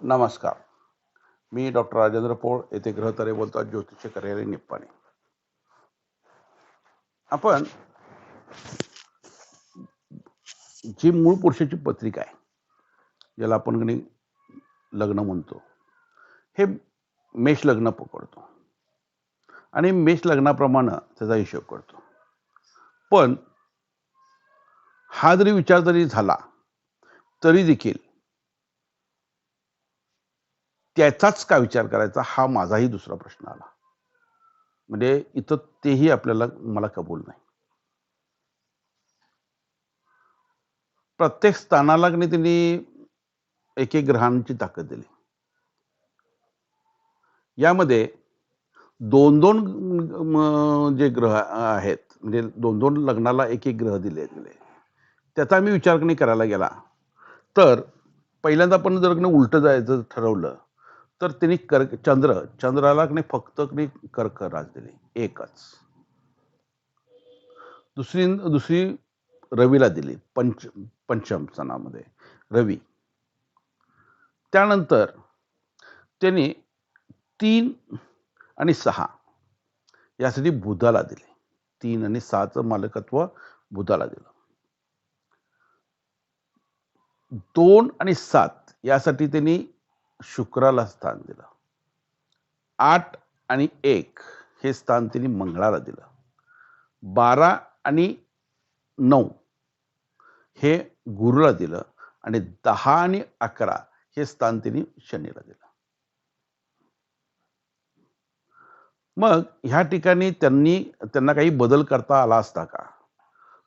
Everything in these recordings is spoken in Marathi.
नमस्कार. मी डॉक्टर राजेंद्र पोळ येथे ग्रहतारे बोलतो ज्योतिष कार्यालय निप्पाणी. आपण जी मूळ पुरुषाची पत्रिका आहे ज्याला आपण लग्न म्हणतो हे मेष लग्न पकडतो. आणि मेष लग्नाप्रमाणे त्याचा हिशोब करतो. पण हा जरी विचार जरी झाला तरी देखील त्याचाच का विचार करायचा? हा माझाही दुसरा प्रश्न आला. म्हणजे इथं तेही आपल्याला मला कबूल नाही. प्रत्येक स्थानाला की त्यांनी एक एक ग्रहांची ताकद दिली. यामध्ये दोन दोन जे ग्रह आहेत म्हणजे दोन दोन लग्नाला एक एक ग्रह दिले गेले. त्याचा मी विचार करायला गेला? तर पहिल्यांदा आपण जर उलटं जायचं ठरवलं तर त्यांनी कर्क चंद्र चंद्राला नाही फक्त नाही कर्क राज दिली. एकच. दुसरी दुसरी रवीला दिली पंच पंचम सणामध्ये. रवी. त्यानंतर त्यांनी तीन आणि सहा यासाठी बुधाला दिले. तीन आणि सहाचं मालकत्व बुधाला दिलं. दोन आणि सात यासाठी त्यांनी शुक्राला स्थान दिलं. आठ आणि एक हे स्थान तिने मंगळाला दिलं. बारा आणि नऊ हे गुरुला दिलं आणि दहा आणि अकरा हे स्थान तिने शनीला दिलं. मग ह्या ठिकाणी त्यांनी त्यांना काही बदल करता आला असता का?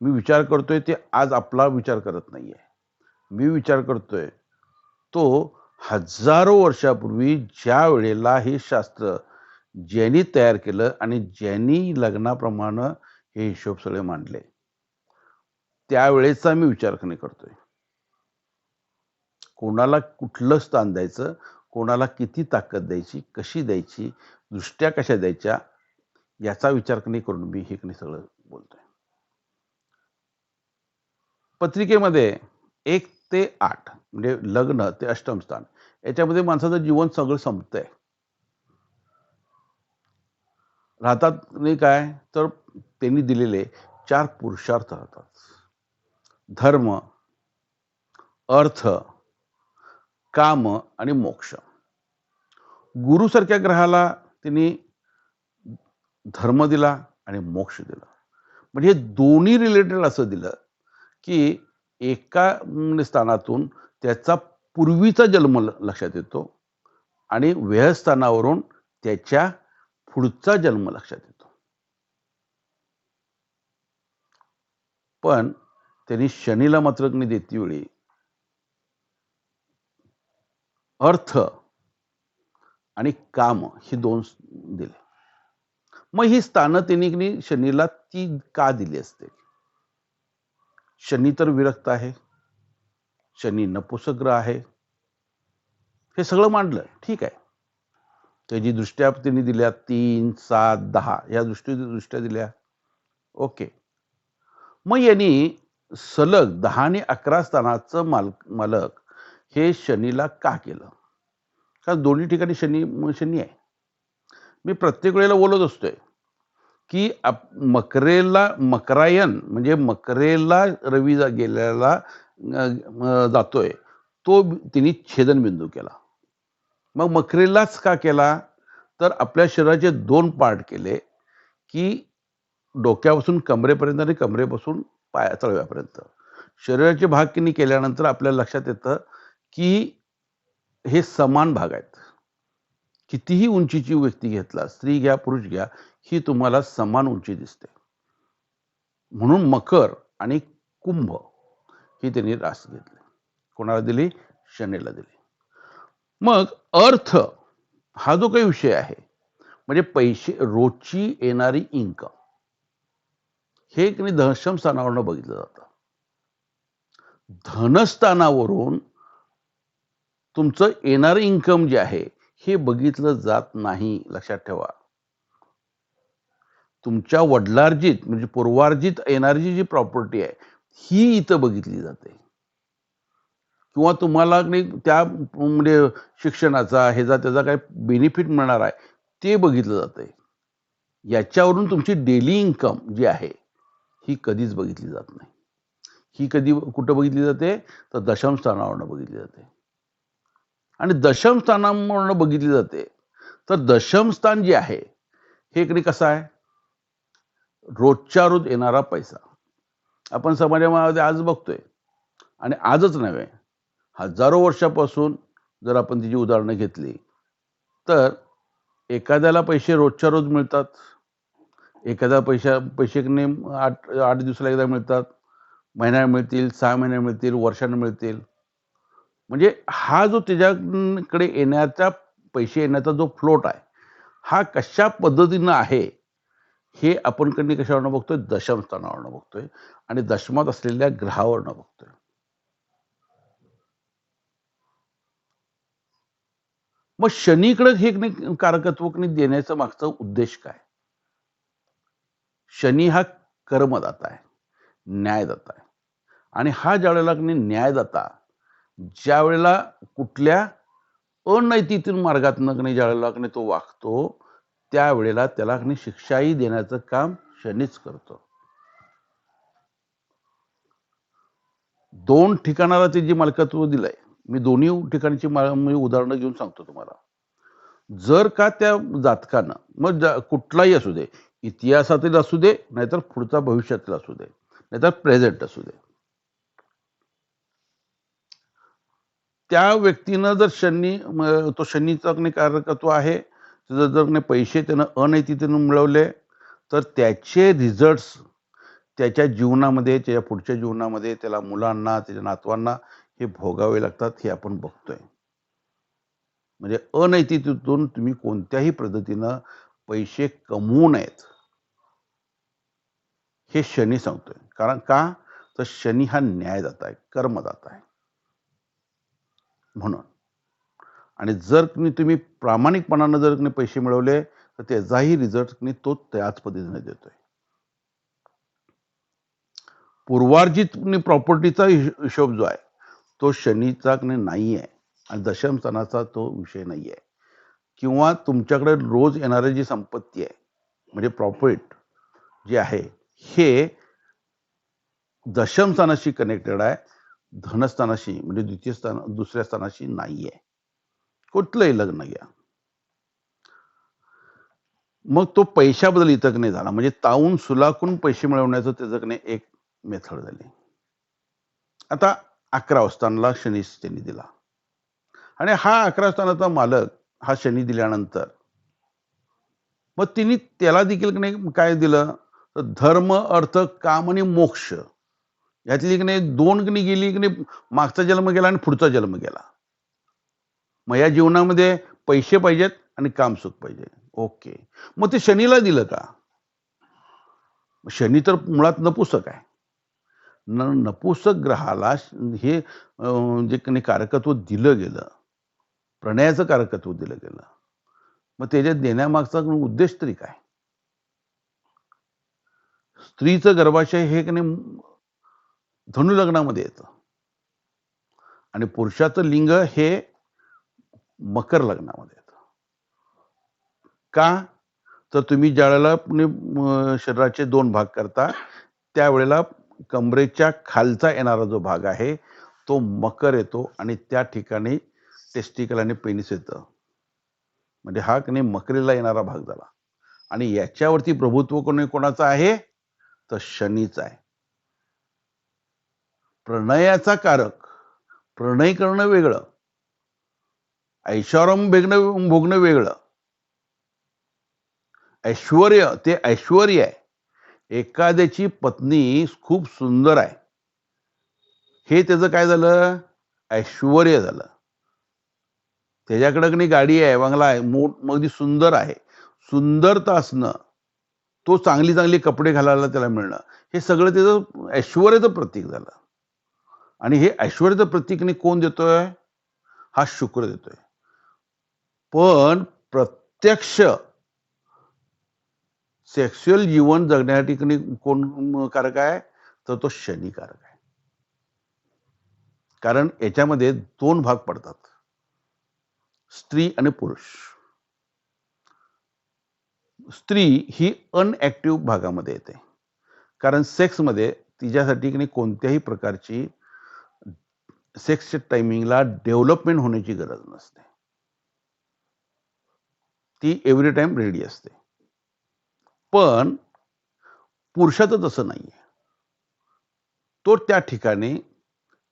मी विचार करतोय ते आज आपला विचार करत नाहीये. मी विचार करतोय तो हजारो वर्षापूर्वी ज्या वेळेला हे शास्त्र ज्यांनी तयार केलं आणि ज्यांनी लग्नाप्रमाणे हे हिशोब सगळे मांडले त्यावेळेचा मी विचार करतोय. कोणाला कुठलं स्थान द्यायचं कोणाला किती ताकद द्यायची कशी द्यायची दृष्ट्या कशा द्यायच्या याचा विचार करणे करून मी हे कणी सगळं बोलतोय. पत्रिकेमध्ये एक ते आठ म्हणजे लग्न ते अष्टम स्थान याच्यामध्ये माणसाचं जीवन सगळं संपतंय. राहतात नाही काय? तर त्यांनी दिलेले चार पुरुषार्थ राहतात. धर्म अर्थ काम आणि मोक्ष. गुरुसारख्या ग्रहाला त्यांनी धर्म दिला आणि मोक्ष दिला. म्हणजे हे दोन्ही रिलेटेड असं दिलं की एका स्थानातून त्याचा पूर्वीचा जन्म लक्षात येतो आणि व्ययस्थानावरून त्याच्या पुढचा जन्म लक्षात येतो. पण त्यांनी शनीला मात्र देते वेळी अर्थ आणि काम ही दोन दिले. मग ही स्थानं त्यांनी शनीला ती का दिली असते? शनी तर विरक्त आहे. शनी नपुसग्रह आहे. हे सगळं मांडलं. ठीक आहे. त्याची दृष्ट्या त्यांनी दिल्या तीन सात दहा या दृष्टी दृष्ट्या दिल्या. ओके. मग यांनी सलग दहा आणि अकरा स्थानाचं माल मालक हे शनीला का केलं? कारण दोन्ही ठिकाणी शनी शनी आहे. मी प्रत्येक वेळेला बोलत असतोय की आप मकरेला मकरायन म्हणजे मकरेला रवी गेल्याला गेलेला जातोय. तो तिने छेदनबिंदू केला. मग मकरेलाच का केला? तर आपल्या शरीराचे दोन पार्ट केले की डोक्यापासून कमरेपर्यंत आणि कमरेपासून पाया तळव्यापर्यंत. शरीराचे भाग किनी केल्यानंतर आपल्याला लक्षात येतं की हे समान भाग आहेत. कितीही उंचीची व्यक्ती घेतला स्त्री घ्या पुरुष घ्या ही तुम्हाला समान उंची दिसते. म्हणून मकर आणि कुंभ ही त्यांनी रास घेतली. कोणाला दिली? शनीला दिली. मग अर्थ हा जो काही विषय आहे म्हणजे पैसे रोजची येणारी इन्कम हे धनश्रम स्थानावरनं बघितलं जातं. धनस्थानावरून तुमचं येणारं इन्कम जे आहे हे बघितलं जात नाही. लक्षात ठेवा. तुमच्या वडिलार्जित म्हणजे पूर्वार्जित येणारी जी प्रॉपर्टी आहे ही इथं बघितली जाते. किंवा तुम्हाला नाही त्या म्हणजे शिक्षणाचा ह्याचा त्याचा काय बेनिफिट मिळणार आहे ते बघितलं जातंय. याच्यावरून तुमची डेली इन्कम जी आहे ही कधीच बघितली जात नाही. ही कधी कुठं बघितली जाते? तर दशम स्थानावरनं बघितली जाते. आणि दशम स्थानावरनं बघितली जाते तर दशम स्थान जे आहे हे कडे कसं आहे? रोजच्या रोज येणारा पैसा. आपण समाजामध्ये आज बघतोय. आणि आजच नव्हे हजारो वर्षापासून जर आपण तिची उदाहरणं घेतली तर एखाद्याला पैसे रोजच्या रोज मिळतात. एखाद्या पैशा पैसे आठ आठ दिवसाला एकदा मिळतात. महिन्याला मिळतील सहा महिन्या मिळतील वर्षानं मिळतील. म्हणजे हा जो त्याच्याकडे येण्याचा पैसे येण्याचा जो फ्लोट आहे हा कशा पद्धतीनं आहे हे आपण कधी कशावरनं बघतोय? दशम स्थानावरनं बघतोय. आणि दशमात असलेल्या ग्रहावरनं बघतोय. मग शनीकडे हे कारकत्व देण्याचं देण्याचा मागचा उद्देश काय? शनी हा कर्मदाता आहे. न्यायदाता आहे. आणि हा ज्या वेळेला न्यायदाता ज्या वेळेला कुठल्या अनैतिक मार्गातनं ज्या वेळेला तो वागतो त्यावेळेला त्याला आणि शिक्षाही देण्याचं काम शनीच करतो. दोन ठिकाणाला ते जे मालकत्व दिलंय मी दोन्ही ठिकाणची मी उदाहरणं घेऊन सांगतो तुम्हाला. जर का त्या जातकानं मग जा- कुठलाही असू दे इतिहासातील असू दे नाहीतर पुढचा भविष्यातील असू दे नाहीतर प्रेझेंट असू दे. त्या व्यक्तीनं जर शनी तो शनीचा कार्यकत्व कारकत्व आहे जर जर क- पैसे त्यानं अनैतिकतेनं मिळवले तर त्याचे रिझल्ट्स त्याच्या जीवनामध्ये त्याच्या पुढच्या जीवनामध्ये त्याला मुलांना त्याच्या नातवांना हे भोगावे लागतात हे आपण बघतोय. म्हणजे अनैतिकतेतून तुम्ही कोणत्याही पद्धतीनं पैसे कमवू नयेत. हे शनी सांगतोय. कारण का? तर शनी हा न्यायदाता आहे कर्मदाता आहे. म्हणून. आणि जर तुम्ही प्रामाणिकपणानं जर तुम्ही पैसे मिळवले तर त्याचाही रिझल्ट तो त्याच पद्धतीने देतोय. पूर्वार्जित प्रॉपर्टीचा हिशोब जो आहे तो शनीचा नाही आहे आणि दशम स्थानाचा तो विषय नाही आहे किंवा तुमच्याकडे रोज येणारी जी संपत्ती आहे म्हणजे प्रॉफिट जे आहे हे दशम स्थानाशी कनेक्टेड आहे धनस्थानाशी म्हणजे द्वितीय स्थान दुसऱ्या स्थानाशी नाही आहे कुठलंही लग्न घ्या. मग तो पैशाबद्दल इथं नाही झाला. म्हणजे ताऊन सुलाकून पैसे मिळवण्याचं त्याचं नाही एक मेथड झाली. आता अकरा स्थानाला शनी त्यांनी दिला. आणि हा अकरा स्थानाचा मालक हा शनी दिल्यानंतर. मग तिने त्याला देखील की नाही काय दिलं? तर धर्म अर्थ काम आणि मोक्ष. यातली की नाही दोन की गेली की नाही मागचा जन्म गेला आणि पुढचा जन्म गेला. मग या जीवनामध्ये पैसे पाहिजेत आणि काम सुख पाहिजे. ओके. मग ते शनीला दिलं का? शनी तर मुळात नपुसक आहे. न नपुसक ग्रहाला हे जे काही कारकत्व दिलं गेलं प्रणयाचं कारकत्व दिलं गेलं मग त्याच्यात देण्यामागचा उद्देश तरी काय? स्त्रीचं गर्भाशय हे की नाही धनुलग्नामध्ये येतं. आणि पुरुषाचं लिंग हे मकर लग्नामध्ये येतं. का? तर तुम्ही ज्या वेळेला शरीराचे दोन भाग करता त्यावेळेला कमरेच्या खालचा येणारा जो भाग आहे तो मकर येतो आणि त्या ठिकाणी टेस्टिकल आणि पेनिस येतं. म्हणजे हा की नाही मकरेला येणारा भाग झाला. आणि याच्यावरती प्रभुत्व कोणी कोणाचं आहे? तर शनीचा आहे. प्रणयाचा कारक. प्रणय करणं वेगळं. ऐश्वरम बेगणं भोगणं वेगळं. ऐश्वर ते ऐश्वर आहे. एखाद्याची पत्नी खूप सुंदर आहे. हे त्याचं काय झालं? ऐश्वर झालं. त्याच्याकडे कणी नाही गाडी आहे बंगला आहे मोठ अगदी सुंदर आहे. सुंदरता असणं तो चांगली चांगली कपडे घालायला त्याला मिळणं हे सगळं त्याचं ऐश्वर्याचं प्रतीक झालं. आणि हे ऐश्वर्याचं प्रतीकने कोण देतोय? हा शुक्र देतोय. पण प्रत्यक्ष सेक्सुअल जीवन जगण्यासाठी ठिकाणी कोण कारक आहे? तर तो शनी कारक आहे. कारण याच्यामध्ये दोन भाग पडतात. स्त्री आणि पुरुष. स्त्री ही अनऍक्टिव्ह भागामध्ये येते. कारण सेक्समध्ये तिच्यासाठी की नाही कोणत्याही प्रकारची सेक्सच्या टायमिंगला डेव्हलपमेंट होण्याची गरज नसते. ती एव्हरी टाईम रेडी असते. पण पुरुषाचं तसं नाही आहे तो त्या ठिकाणी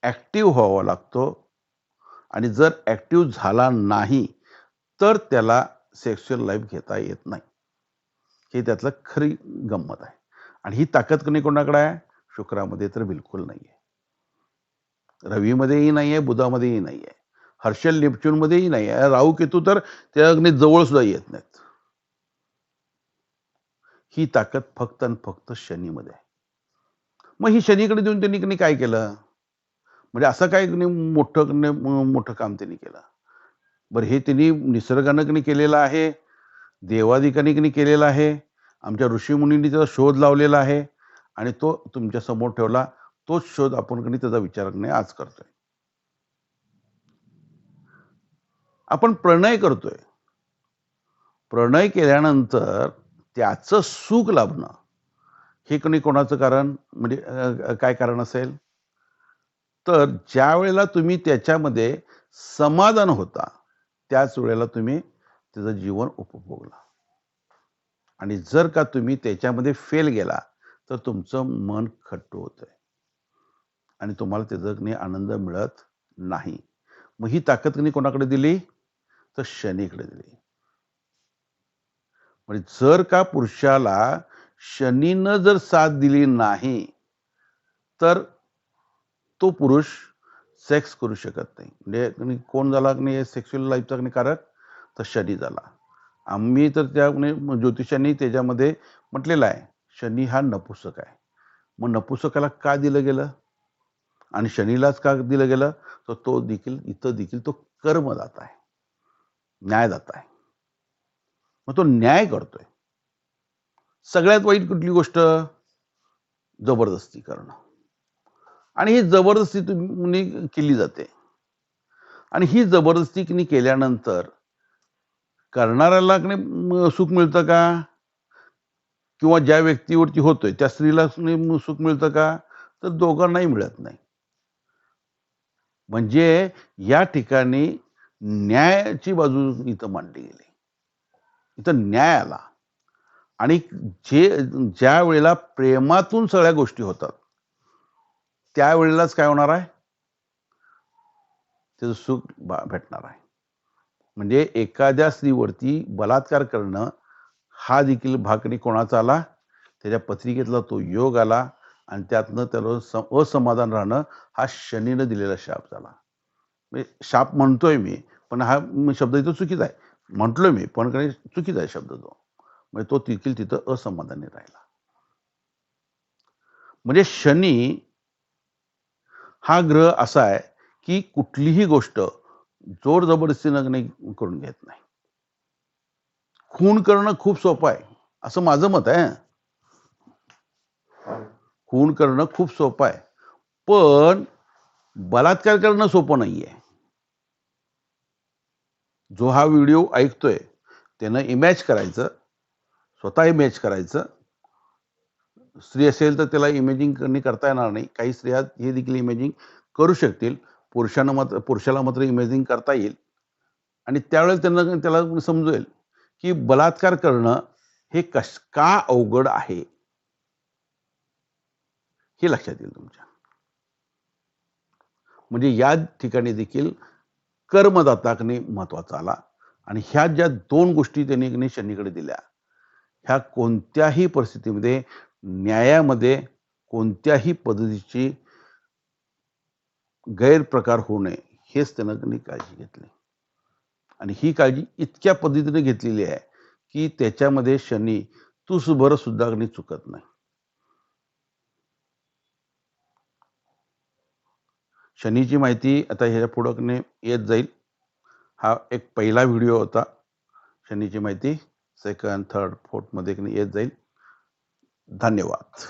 ऍक्टिव्ह व्हावा लागतो आणि जर ऍक्टिव्ह झाला नाही तर त्याला सेक्शुअल लाईफ घेता येत नाही. हे त्यातलं खरी गंमत आहे. आणि ही ताकद कधी कोणाकडे आहे? शुक्रामध्ये तर बिलकुल नाही आहे रवीमध्येही नाही आहे बुधामध्येही नाही आहे हर्षल नेपच्यूनमध्येही नाही. आहे राहू केतू तर त्या अग्नीत जवळ सुद्धा येत नाहीत. ही ताकद फक्त आणि फक्त शनीमध्ये आहे. मग ही शनीकडे देऊन त्यांनी काय केलं? म्हणजे असं काय मोठं मोठं काम त्यांनी केलं? बरं हे त्यांनी निसर्गानं केलेलं आहे. देवाधिकाने केलेला आहे. आमच्या ऋषीमुनींनी त्याचा शोध लावलेला आहे. आणि तो तुमच्यासमोर ठेवला. तोच शोध आपण त्याचा विचार आज करतोय. आपण प्रणय करतोय. प्रणय केल्यानंतर त्याचं सुख लाभणं. हे कोणी कोणाचं कारण? म्हणजे काय कारण असेल? तर ज्या वेळेला तुम्ही त्याच्यामध्ये समाधान होता त्याच वेळेला तुम्ही त्याचं जीवन उपभोगला. आणि जर का तुम्ही त्याच्यामध्ये फेल गेला तर तुमचं मन खट्ट होत आहे आणि तुम्हाला त्याचा आनंद मिळत नाही. मग ही ताकद कोणाकडे दिली? तर शनीकडे दिली म्हणजे जर का पुरुषाला शनीनं जर साथ दिली नाही तर तो पुरुष सेक्स करू शकत नाही. म्हणजे कोण झाला की नाही सेक्शुअल लाईफचा कारक? तर शनी झाला. आम्ही तर त्या म्हणजे ज्योतिषांनी त्याच्यामध्ये म्हटलेलं आहे शनी हा नपुसक आहे. मग नपुसकाला का दिलं गेलं? आणि शनीलाच का दिलं गेलं? तर तो देखील इथं देखील तो कर्मदाता आहे. न्यायदाता आहे. मग तो न्याय करतोय. सगळ्यात वाईट कुठली गोष्ट? जबरदस्ती करणं. आणि ही जबरदस्ती तुम्ही केली जाते. आणि ही जबरदस्ती केल्यानंतर करणाऱ्याला सुख मिळतं का? किंवा ज्या व्यक्तीवरती होतोय त्या स्त्रीला सुख मिळतं का? तर दोघांनाही मिळत नाही. म्हणजे या ठिकाणी न्यायाची बाजू इथं मांडली गेली. इथं न्याय आला. आणि जे ज्या वेळेला प्रेमातून सगळ्या गोष्टी होतात त्यावेळेलाच काय होणार आहे? त्याचं सुख भेटणार आहे. म्हणजे एखाद्या स्त्रीवरती बलात्कार करणं हा देखील भाकरी कोणाचा आला? त्याच्या पत्रिकेतला तो योग आला आणि त्यातनं त्याला असमाधान राहणं हा शनीनं दिलेला शाप झाला. म्हणजे शाप म्हणतोय मी पण हा शब्द इथं चुकीचा आहे. म्हटलो मी पण काही चुकीचा आहे शब्द तो. म्हणजे तो देखील तिथं असमाधानी राहिला. म्हणजे शनी हा ग्रह असा आहे की कुठलीही गोष्ट जोर जबरदस्तीनं नाही करून घेत नाही. खून करणं खूप सोपं आहे. असं माझं मत आहे खून करणं खूप सोपं आहे. पण बलात्कार करणं सोपं नाहीये. जो हा व्हिडिओ ऐकतोय त्यानं इमॅच करायचं स्वतः इमॅच करायचं. स्त्री असेल तर त्याला इमेजिंग करता येणार नाही. काही स्त्रिया हे देखील इमेजिंग करू शकतील. पुरुषांना मात्र पुरुषाला मात्र इमेजिंग करता येईल. आणि त्यावेळेस त्यांना त्याला समजेल की बलात्कार करणं हे कश का अवघड आहे? हे लक्षात येईल तुमच्या. म्हणजे या ठिकाणी देखील कर्मदाताकने महत्त्वाचा आला. आणि ह्या ज्या दोन गोष्टी त्यांनी शनीकडे दिल्या ह्या कोणत्याही परिस्थितीमध्ये न्यायामध्ये कोणत्याही पद्धतीची गैरप्रकार होऊ नये हेच त्यानं काळजी घेतली. आणि ही काळजी इतक्या पद्धतीने घेतलेली आहे की त्याच्यामध्ये शनी तुसभर सुद्धा चुकत नाही. शनीची माहिती आता ह्याच्या पुढकने येत जाईल. हा एक पहिला व्हिडिओ होता. शनीची माहिती सेकंड थर्ड फोर्थमध्ये येत जाईल. धन्यवाद.